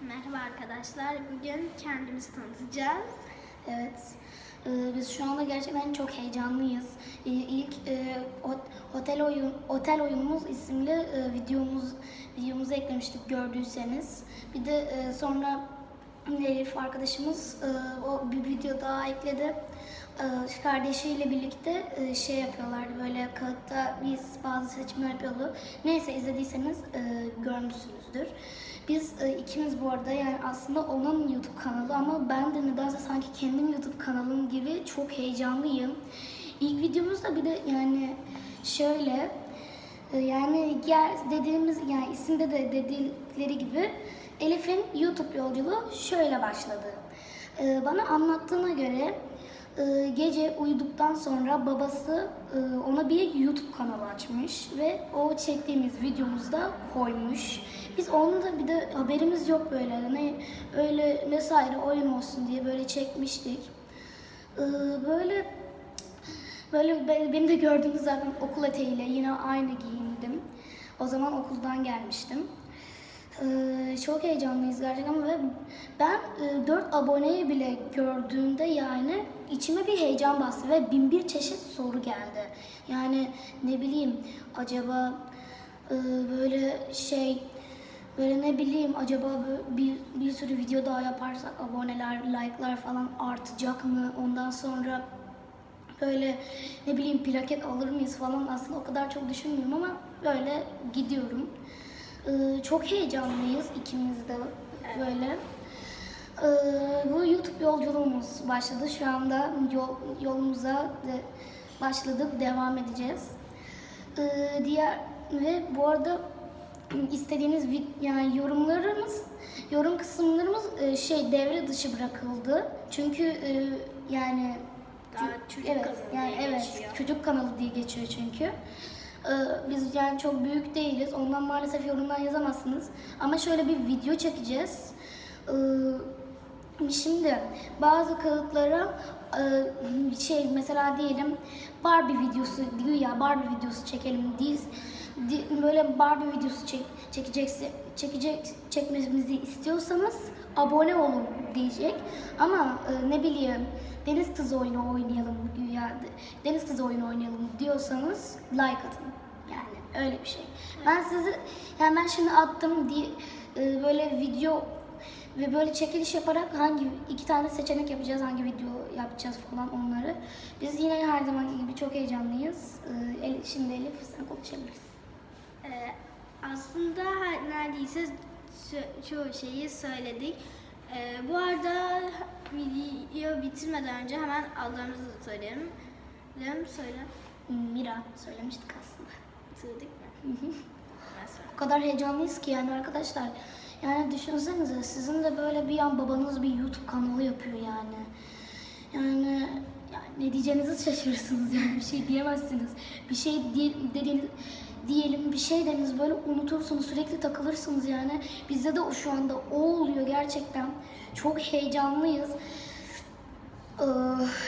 Merhaba arkadaşlar. Bugün kendimizi tanıtacağız. Evet. Ee, biz şu anda gerçekten çok heyecanlıyız. Ee, ilk e, ot- otel oyun otel oyunumuz isimli e, videomuz videomuzu eklemiştik gördüyseniz. Bir de e, sonra Elif arkadaşımız e, o bir video daha ekledi. E, kardeşiyle birlikte e, şey yapıyorlardı böyle kağıtta biz bazı seçimler yapıyordu. Neyse izlediyseniz görmüşsünüzdür. Biz ikimiz bu arada yani aslında onun YouTube kanalı ama ben de nedense sanki kendim YouTube kanalım gibi çok heyecanlıyım. İlk videomuzda bir de yani şöyle yani ger dediğimiz yani isimde de dedikleri gibi Elif'in YouTube yolculuğu şöyle başladı. E, bana anlattığına göre e, gece uyuduktan sonra babası e, ona bir YouTube kanalı açmış ve o çektiğimiz videomuzda koymuş. Biz onun da bir de haberimiz yok böyle ne öyle vesaire oyun olsun diye böyle çekmiştik. E, böyle böyle be- beni de gördüğünüz zaten okul eteğiyle yine aynı giyindim. O zaman okuldan gelmiştim. Ee, çok heyecanlıyız gerçekten ve ben e, 4 aboneyi bile gördüğümde yani içime bir heyecan bastı ve bin bir çeşit soru geldi. Yani ne bileyim acaba e, böyle şey böyle ne bileyim acaba bir, bir sürü video daha yaparsak aboneler, like'lar falan artacak mı? Ondan sonra böyle ne bileyim plaket alır mıyız falan aslında o kadar çok düşünmüyorum ama böyle gidiyorum. Ee, çok heyecanlıyız ikimiz de böyle. Ee, bu YouTube yolculuğumuz başladı. Şu anda yol, yolumuza de başladık, devam edeceğiz. Ee, diğer ve bu arada istediğiniz yani yorumlarımız, yorum kısımlarımız e, şey devre dışı bırakıldı. Çünkü e, yani Daha çocuk evet, kanalı yani evet, geçiyor. çocuk kanalı diye geçiyor çünkü. Ee, biz yani çok büyük değiliz. Ondan maalesef yorumlar yazamazsınız. Ama şöyle bir video çekeceğiz. Şimdi bazı kağıtlara e, şey mesela diyelim Barbie videosu diyor ya Barbie videosu çekelim diz di- böyle Barbie videosu çek, çekecekse çekecek çekmemizi istiyorsanız abone olun diyecek. Ama e, ne bileyim deniz kızı oyunu oynayalım güya deniz kızı oyunu oynayalım diyorsanız like atın. Yani öyle bir şey. Ben sizi yani ben şimdi attım diye e, böyle video ve böyle çekiliş yaparak hangi iki tane seçenek yapacağız, hangi video yapacağız falan onları. Biz yine her zamanki gibi çok heyecanlıyız. Ee, şimdi Elif sen konuşabilirsin. Ee, aslında neredeyse ço- çoğu şeyi söyledik. Ee, bu arada video bitirmeden önce hemen adlarımızı da söyleyelim. Lem söyle. Mira söylemiştik aslında. Söyledik mi? Hı hı. O kadar heyecanlıyız ki yani arkadaşlar. Yani düşünsenize sizin de böyle bir an babanız bir YouTube kanalı yapıyor yani. Yani, yani ne diyeceğinizi şaşırırsınız yani bir şey diyemezsiniz. Bir şey diye, dediğiniz diyelim bir şey dediniz böyle unutursunuz sürekli takılırsınız yani. Bizde de şu anda o oluyor gerçekten. Çok heyecanlıyız. Ee,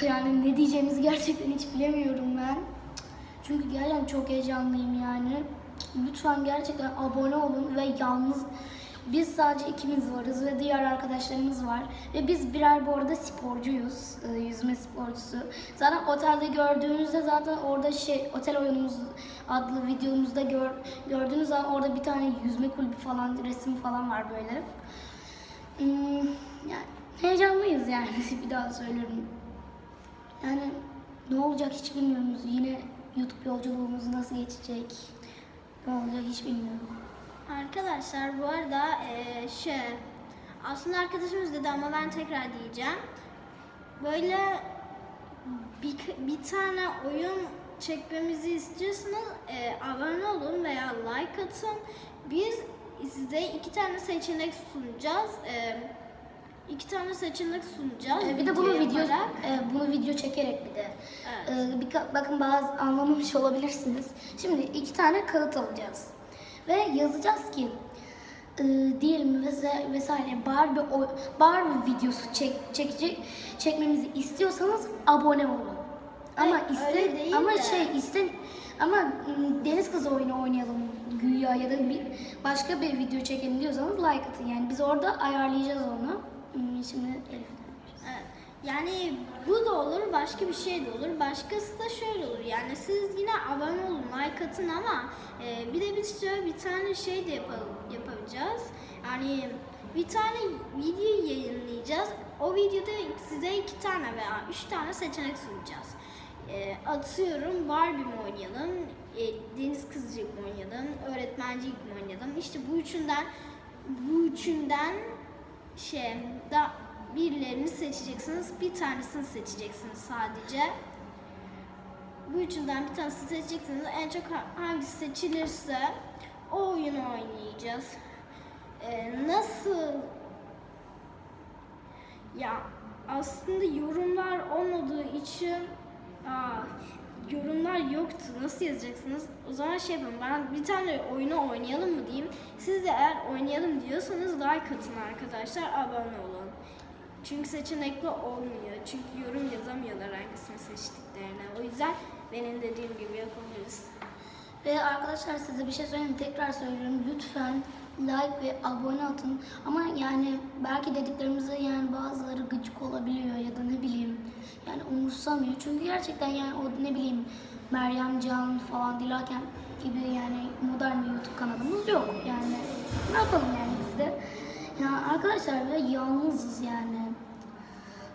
yani ne diyeceğimizi gerçekten hiç bilemiyorum ben. Çünkü gerçekten çok heyecanlıyım yani. Lütfen gerçekten abone olun ve yalnız biz sadece ikimiz varız ve diğer arkadaşlarımız var. Ve biz birer bu arada sporcuyuz. e, Yüzme sporcusu. Zaten otelde gördüğünüzde zaten orada şey otel oyunumuz adlı videomuzda gör, gördüğünüz zaman orada bir tane yüzme kulübü falan resim falan var böyle. Hmm, yani heyecanlıyız yani bir daha söylüyorum. Yani ne olacak hiç bilmiyoruz. Yine YouTube yolculuğumuz nasıl geçecek? Ne olacak hiç bilmiyorum. Arkadaşlar bu arada eee şey aslında arkadaşımız dedi ama ben tekrar diyeceğim. Böyle bir, bir tane oyun çekmemizi istiyorsanız eee, abone olun veya like atın. Biz size iki tane seçenek sunacağız. Eee iki tane seçenek sunacağız. Ee, bir de bunu video yaparak. e, bunu video çekerek bir de. Evet. Ee, bir bakın bazı anlamamış olabilirsiniz. Şimdi iki tane kağıt alacağız ve yazacağız ki e, diyelim vesaire Barbie Barbie videosu çek, çekecek çekmemizi istiyorsanız abone olun. Ama Evet, iste ama de. şey iste ama m, deniz kızı oyunu oynayalım güya ya da bir başka bir video çekelim diyorsanız like atın. Yani biz orada ayarlayacağız onu. Şimdi Elif. Evet. Yani bu da olur, başka bir şey de olur. Başkası da şöyle olur. Yani siz yine abone olun, like atın ama e, şöyle bir tane şey de yapacağız. Yani bir tane video yayınlayacağız. O videoda size iki tane veya üç tane seçenek sunacağız. E, atıyorum Barbie mi oynayalım, e, Deniz Kızcık mı oynayalım, öğretmencilik mi oynayalım. İşte bu üçünden bu üçünden şey da birilerini seçeceksiniz. Bir tanesini seçeceksiniz sadece. Bu üçünden bir tanesini seçeceksiniz. En çok ha- hangisi seçilirse o oyunu oynayacağız. Ee, nasıl ya aslında yorumlar olmadığı için aa, yorumlar yoktu. Nasıl yazacaksınız? O zaman şey yapın. Ben bir tane oyunu oynayalım mı diyeyim. Siz de eğer oynayalım diyorsanız like atın arkadaşlar. Abone olun. Çünkü seçenekli olmuyor. Çünkü yorum yazamıyorlar hangisini seçtiklerine. O yüzden benim dediğim gibi yapabiliriz. Ve arkadaşlar size bir şey söyleyeyim. Tekrar söylüyorum. Lütfen like ve abone atın. Ama yani belki dediklerimize yani bazıları gıcık olabiliyor ya da ne bileyim yani umursamıyor. Çünkü gerçekten yani o ne bileyim Meryem Can falan Dilaken gibi yani modern bir YouTube kanalımız yok. Yani ne yapalım yani biz de. Ya arkadaşlar ve yalnızız yani.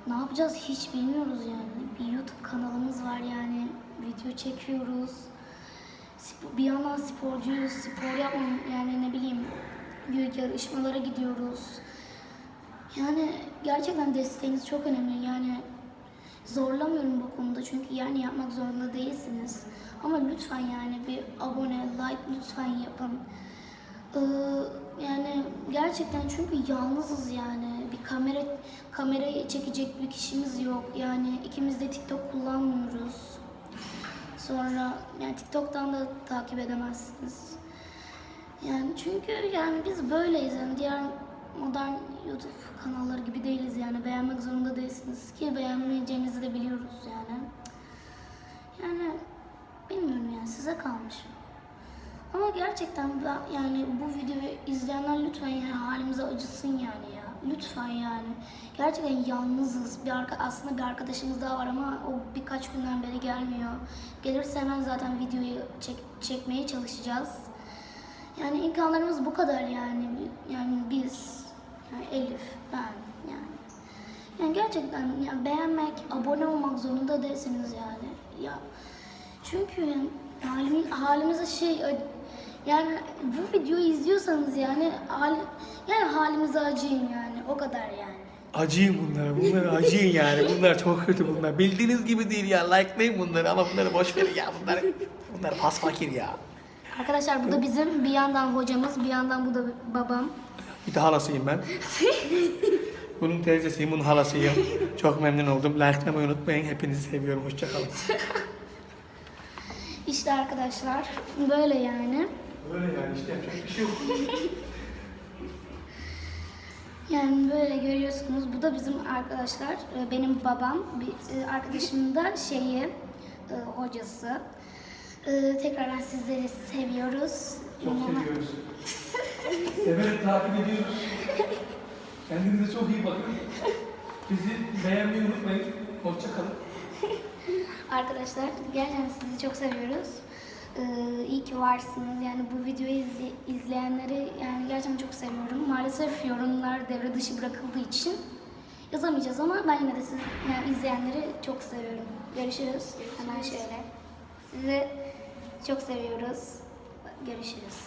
Ne yapacağız hiç bilmiyoruz yani. Bir YouTube kanalımız var yani. Video çekiyoruz. Bir yandan sporcuyuz. Spor yapmam yani ne bileyim yarışmalara gidiyoruz. Yani gerçekten desteğiniz çok önemli. Yani zorlamıyorum bu konuda çünkü yani yapmak zorunda değilsiniz. Ama lütfen yani bir abone, like lütfen yapın. Ee, yani gerçekten çünkü yalnızız yani. Bir kamera kamerayı çekecek bir kişimiz yok. Yani ikimiz de TikTok kullanmıyoruz. Sonra yani TikTok'tan da takip edemezsiniz. Yani çünkü yani biz böyleyiz yani diğer modern YouTube kanalları gibi değiliz yani beğenmek zorunda değilsiniz ki beğenmeyeceğinizi de biliyoruz yani. Yani bilmiyorum yani size kalmış. Ama gerçekten yani bu videoyu izleyenler lütfen yani halimize acısın yani ya. Lütfen yani. Gerçekten yalnızız. Bir arka, aslında bir arkadaşımız daha var ama o birkaç günden beri gelmiyor. Gelirse hemen zaten videoyu çek, çekmeye çalışacağız. Yani imkanlarımız bu kadar yani. Yani biz, yani Elif, ben yani. Yani gerçekten yani beğenmek, abone olmak zorunda değilsiniz yani. Ya çünkü yani halim, halimize şey yani bu videoyu izliyorsanız yani hal, yani halimize acıyın yani o kadar yani. Acıyın bunlara, bunlara acıyın yani. Bunlar çok kötü bunlar. Bildiğiniz gibi değil ya. Likelayın bunları ama bunları boş verin ya. Bunlar, bunlar pas fakir ya. Arkadaşlar bu da bizim bir yandan hocamız, bir yandan bu da babam. Bir de halasıyım ben. Bunun teyzesiyim, bunun halasıyım. Çok memnun oldum. Likelamayı unutmayın. Hepinizi seviyorum. Hoşçakalın. İşte arkadaşlar böyle yani. Öyle yani işte yapacak bir şey yok. Yani böyle görüyorsunuz. Bu da bizim arkadaşlar. e, Benim babam, e, arkadaşımın da şeyi, e, hocası. E, Tekrardan sizleri seviyoruz. Çok seviyoruz. Severek takip ediyoruz. Kendinize çok iyi bakın. Bizi beğenmeyi unutmayın. Hoşçakalın. Arkadaşlar gerçekten sizi çok seviyoruz. Ee, iyi ki varsınız. Yani bu videoyu izle- izleyenleri yani gerçekten çok seviyorum. Maalesef yorumlar devre dışı bırakıldığı için yazamayacağız ama ben yine de siz yani izleyenleri çok seviyorum. Görüşürüz. Hemen şöyle. Sizi çok seviyoruz. Görüşürüz.